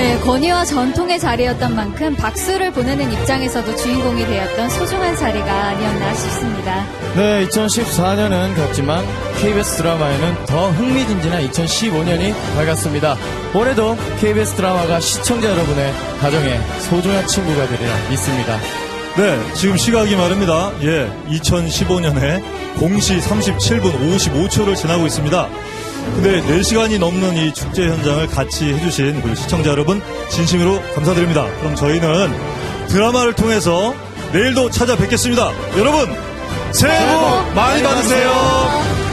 네, 권위와 전통의 자리였던 만큼 박수를 보내는 입장에서도 주인공이 되었던 소중한 자리가 아니었나 싶습니다. 네, 2014년은 갔지만 KBS 드라마에는 더 흥미진진한 2015년이 밝았습니다. 올해도 KBS 드라마가 시청자 여러분의 가정에 소중한 친구가 되리라 믿습니다. 네, 지금 시각이 말입니다. 예, 2015년에 0시 37분 55초를 지나고 있습니다. 근데 4시간이 넘는 이 축제 현장을 같이 해주신 우리 시청자 여러분, 진심으로 감사드립니다. 그럼 저희는 드라마를 통해서 내일도 찾아뵙겠습니다. 여러분, 새해 복 많이 받으세요.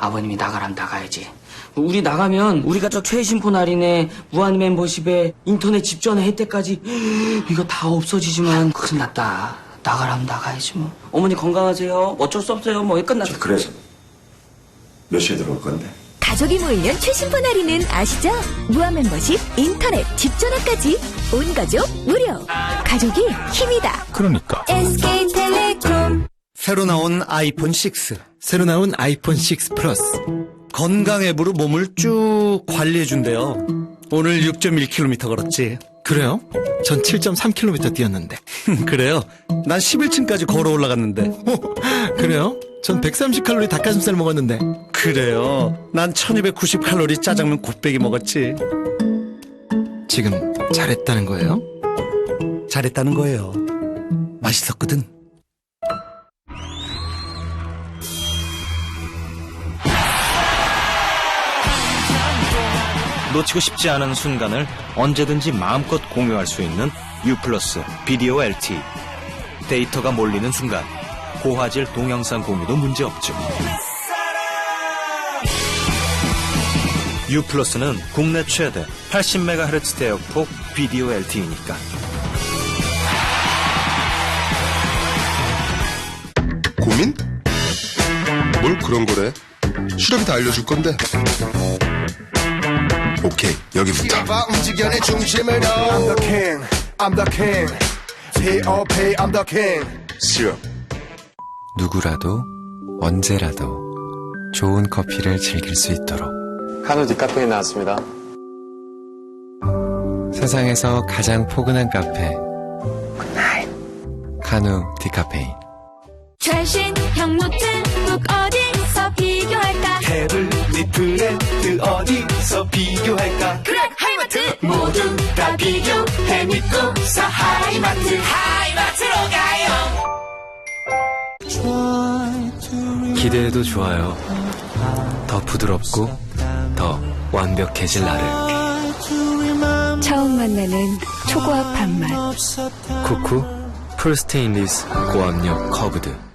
아버님이 나가란 나가야지. 우리 나가면 우리가 저 최신폰 할인에 무한 멤버십에 인터넷 집전에 혜택까지 이거 다 없어지지만 큰일 났다. 나가라면 나가야지 뭐. 어머니 건강하세요. 어쩔 수 없어요. 뭐 끝났어. 그래서 몇 시에 들어올 건데? 가족이 모이면 최신폰 할인은 아시죠? 무한 멤버십, 인터넷, 집 전화까지 온 가족 무료. 가족이 힘이다. 그러니까 SK텔레콤 새로 나온 아이폰 6. 새로 나온 아이폰 6 플러스 건강 앱으로 몸을 쭉 관리해준대요. 오늘 6.1km 걸었지. 그래요? 전 7.3km 뛰었는데 그래요? 난 11층까지 걸어 올라갔는데. 그래요? 전 130칼로리 닭가슴살 먹었는데 그래요? 난 1290칼로리 짜장면 곱빼기 먹었지. 지금 잘했다는 거예요? 잘했다는 거예요. 맛있었거든. 놓치고 싶지 않은 순간을 언제든지 마음껏 공유할 수 있는 U 플러스 비디오 LT. 데이터가 몰리는 순간 고화질 동영상 공유도 문제 없죠. U 플러스는 국내 최대 80MHz 대역폭 비디오 LTE니까. 고민? 뭘 그런 거래? 실험이 다 알려줄 건데. 오케이, 여기부터. 움직여내 중심을 I'm the king, I'm the king. T.O.P. I'm the king. 실험. 누구라도 언제라도 좋은 커피를 즐길 수 있도록 카누 디카페인 나왔습니다. 세상에서 가장 포근한 카페 카누 디카페인 최신 형노트북 어디 서 비교할까? 태블릿 브랜드 어디서 비교할까? 그래 하이마트 모두 다 비교해 믿고 사 하이마트 하이마트로 가요. 기대해도 좋아요 더 부드럽고 더 완벽해질 나를 처음 만나는 초고압 밥맛 쿠쿠 풀 스테인리스 고압력 커브드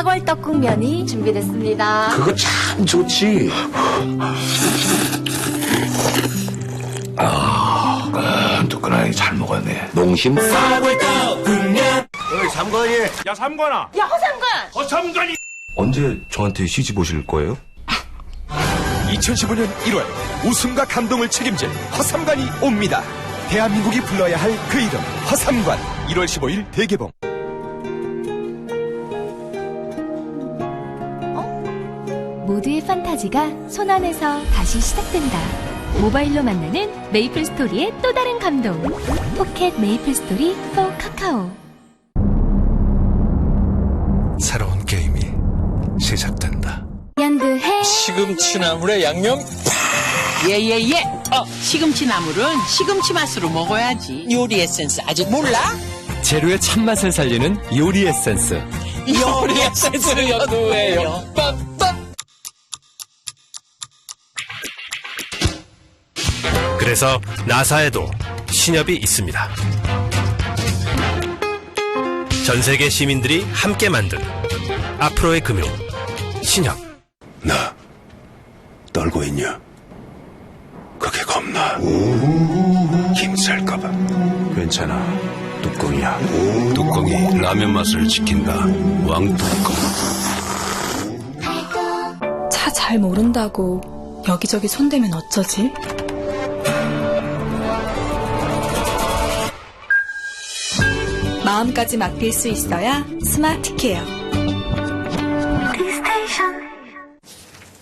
사골 떡국면이 준비됐습니다. 그거 참 좋지. 아, 뜨끈하게 잘 먹었네. 농심 사골떡국면. 야 허상관! 언제 저한테 시집 오실 거예요? 2015년 1월 우승과 감동을 책임질 허삼관이 옵니다. 대한민국이 불러야 할 그 이름 허삼관 1월 15일 대개봉. 모두의 판타지가 손안에서 다시 시작된다. 모바일로 만나는 메이플 스토리의 또 다른 감동. 포켓 메이플 스토리 4 카카오. 새로운 게임이 시작된다 연구해 시금치 나물에 양념 예예 예. 어 시금치 나물은 시금치 맛으로 먹어야지. 요리 에센스 아직 몰라? 재료의 참맛을 살리는 요리 에센스 요리 에센스 연구해요. 그래서 나사에도 신협이 있습니다. 전 세계 시민들이 함께 만든 앞으로의 금융 신협. 나, 떨고 있냐? 설마 김쌀까봐 괜찮아 뚜껑이야 뚜껑이 라면 맛을 지킨다 왕뚜껑 차 잘 모른다고 여기저기 손대면 어쩌지? 마음까지 맡길 수 있어야 스마트 케어.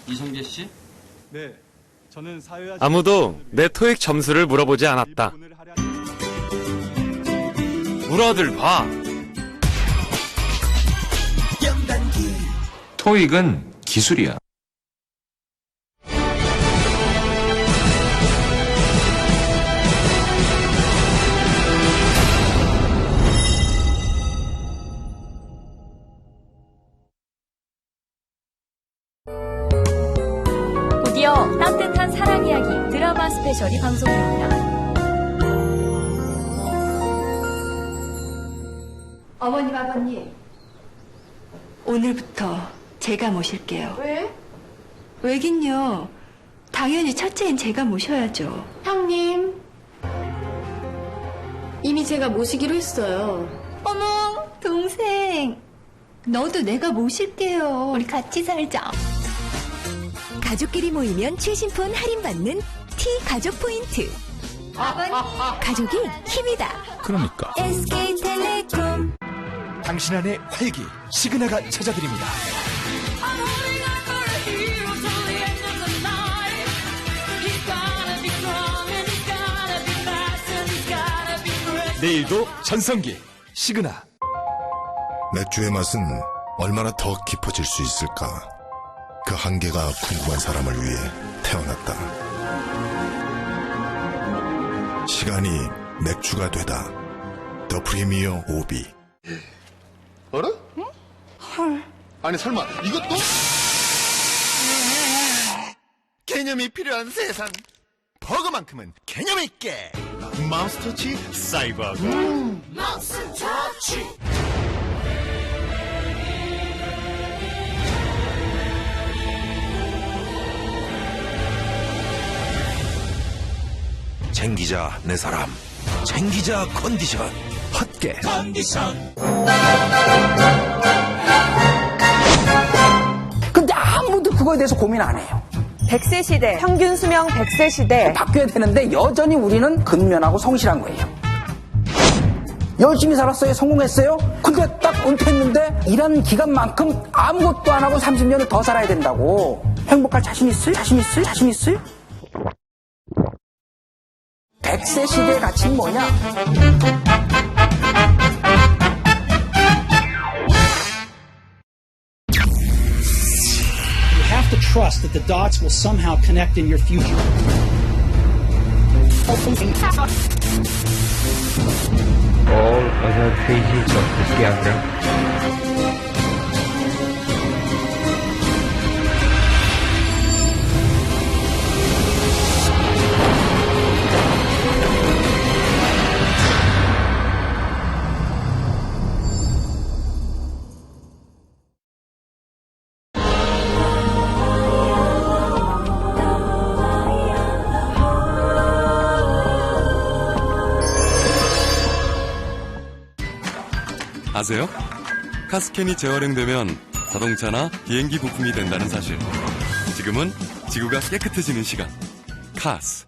이성재 씨? 네, 저는 사회와 아무도 내 토익 점수를 물어보지 않았다. 물어들 봐. 토익은 기술이야. 스페셜이 방송됩니다. 어머님, 아버님. 오늘부터 제가 모실게요. 왜? 왜긴요. 당연히 첫째인 제가 모셔야죠. 형님. 이미 제가 모시기로 했어요. 어머, 동생. 너도 내가 모실게요. 우리 같이 살자. 가족끼리 모이면 최신폰 할인받는 T 가족 포인트. 가족이 힘이다. 그러니까 SK텔레콤. 당신 안의 활기 시그나가 찾아드립니다. 내일도 전성기 시그나 맥주의 맛은 얼마나 더 깊어질 수 있을까? 그 한계가 궁금한 사람을 위해 태어났다. 시간이 맥주가 되다. 더 프리미어 오비. 어라? 헐. 아니 설마 이것도? 개념이 필요한 세상. 버거만큼은 개념 있게. 맘스터치 사이버거. 챙기자 내 사람 챙기자 컨디션 헛개 컨디션 근데 아무도 그거에 대해서 고민 안 해요. 100세 시대, 평균 수명 100세 시대. 바뀌어야 되는데 여전히 우리는 근면하고 성실한 거예요. 열심히 살았어요. 성공했어요. 근데 딱 은퇴했는데 일하는 기간만큼 아무것도 안 하고 30년을 더 살아야 된다고. 행복할 자신 있을? 자신 있을? 자신 있을? 100세 시대의 가치는 뭐냐? You have to trust that the dots will somehow connect in your future. All other pages of this diagram 아세요? 카스캔이 재활용되면 자동차나 비행기 부품이 된다는 사실. 지금은 지구가 깨끗해지는 시간. 카스.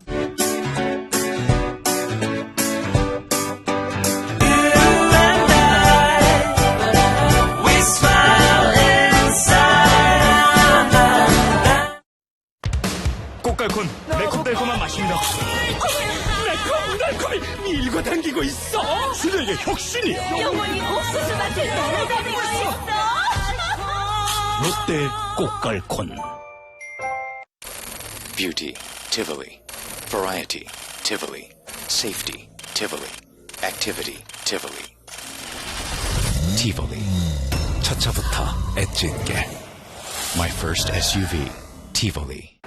수력의 혁신이야. 영원히 옥수수 밭을 날아다니고 있어. 롯데 꽃갈콘. Beauty, Tivoli. Variety, Tivoli. Safety, Tivoli. Activity, Tivoli. Tivoli. 첫 차부터 엣지 있게. My first SUV, Tivoli.